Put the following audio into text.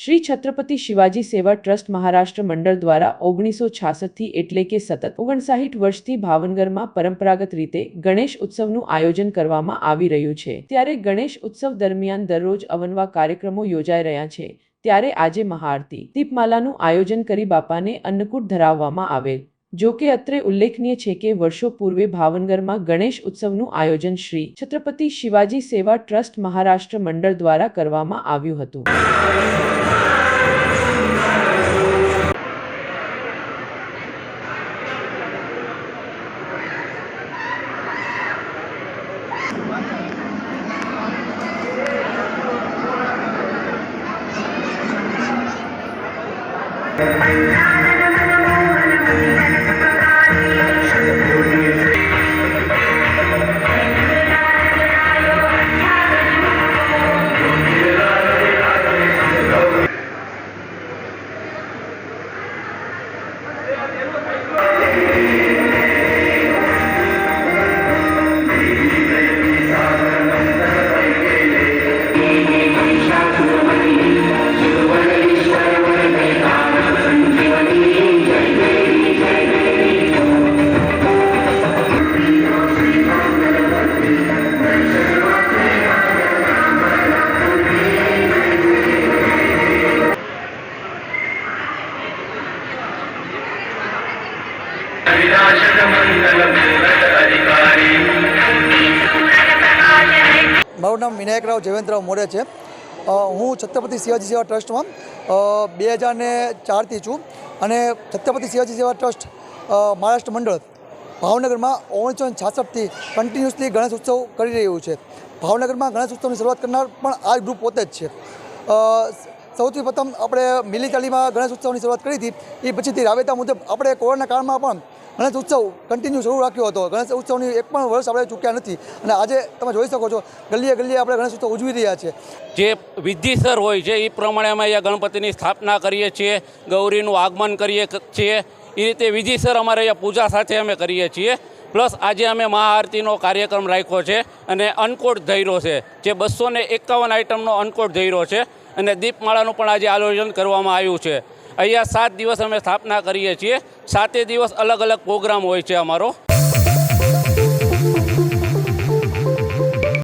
શ્રી છત્રપતિ શિવાજી સેવા ટ્રસ્ટ મહારાષ્ટ્ર મંડળ દ્વારા ઓગણીસો છાસઠથી એટલે કે સતત ઓગણસાઠ વર્ષથી ભાવનગરમાં પરંપરાગત રીતે ગણેશ ઉત્સવનું આયોજન કરવામાં આવી રહ્યું છે. ત્યારે ગણેશ ઉત્સવ દરમિયાન દરરોજ અવનવા કાર્યક્રમો યોજાઈ રહ્યા છે. ત્યારે આજે મહાઆરતી. દીપમાલાનું આયોજન કરી બાપાને અન્નકૂટ ધરાવવામાં આવેલ. જો કે અત્રે ઉલ્લેખનીય છે કે વર્ષો પૂર્વે ભાવનગરમાં ગણેશ ઉત્સવનું આયોજન શ્રી છત્રપતિ શિવાજી સેવા ટ્રસ્ટ મહારાષ્ટ્ર મંડળ દ્વારા કરવામાં આવ્યું હતું. Thank you. મારું નામ વિનાયકરાવ જયવંતરાવ મોરે છે. હું છત્રપતિ શિવાજી સેવા ટ્રસ્ટમાં બે હજાર ને ચારથી છું અને છત્રપતિ શિવાજી સેવા ટ્રસ્ટ મહારાષ્ટ્ર મંડળ ભાવનગરમાં ઓગણીસો છાસઠથી કન્ટિન્યુઅસલી ગણેશ ઉત્સવ કરી રહ્યું છે. ભાવનગરમાં ગણેશ ઉત્સવની શરૂઆત કરનાર પણ આ ગ્રુપ પોતે જ છે. સૌથી પ્રથમ આપણે મિલી ચાલીમાં ગણેશ ઉત્સવની શરૂઆત કરી હતી. એ પછીથી રાબેતા મુજબ આપણે કોરોના કાળમાં પણ ગણેશ ઉત્સવ કન્ટિન્યુ શરૂ રાખ્યો હતો. ગણેશ ઉત્સવની એક પણ વર્ષ આપણે ચૂક્યા નથી. અને આજે તમે જોઈ શકો છો, ગલીએ ગલીએ આપણે ગણેશ ઉત્સવ ઉજવી રહ્યા છીએ જે વિધિસર હોય છે, એ પ્રમાણે અમે અહીંયા ગણપતિની સ્થાપના કરીએ છીએ, ગૌરીનું આગમન કરીએ છીએ. એ રીતે વિધિસર અમારે અહીંયા પૂજા સાથે અમે કરીએ છીએ. પ્લસ આજે અમે મહાઆરતીનો કાર્યક્રમ રાખ્યો છે અને અનકોટ ધૈરો છે. જે બસો ને એકાવન આઇટમનો અનકોટ ધૈરો છે અને દીપમાળાનું પણ આજે આયોજન કરવામાં આવ્યું છે. અહીંયા સાત દિવસ અમે સ્થાપના કરીએ છીએ. સાતે દિવસ અલગ અલગ પ્રોગ્રામ હોય છે અમારો.